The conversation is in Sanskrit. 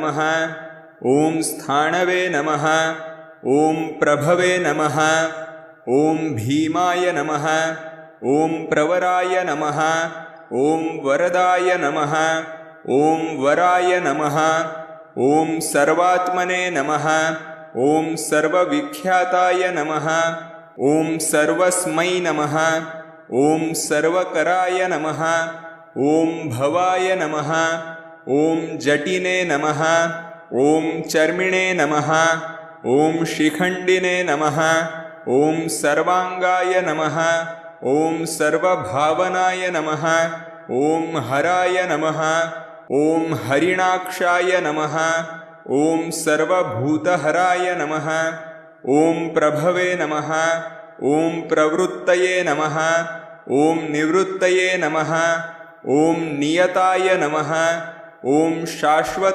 नमः ॐ स्थाणवे नमः ॐ प्रभवे नमः ॐ भीमाय नमः ॐ प्रवराय नमः ॐ वरदाय नमः ॐ वराय नमः ॐ सर्वात्मने नमः ॐ सर्वविख्याताय नमः ॐ सर्वस्मै नमः ॐ सर्वकराय नमः ॐ भवाय नमः ॐ जटिने नमः ॐ चर्मिणे नमः ॐ शिखण्डिने नमः ॐ सर्वाङ्गाय नमः ॐ सर्वभावनाय नमः ॐ हराय नमः ॐ हरिणाक्षाय नमः ॐ सर्वभूतहराय नमः ॐ प्रभवे नमः ॐ प्रवृत्तये नमः ॐ निवृत्तये नमः ॐ नियताय नमः ॐ शाश्वत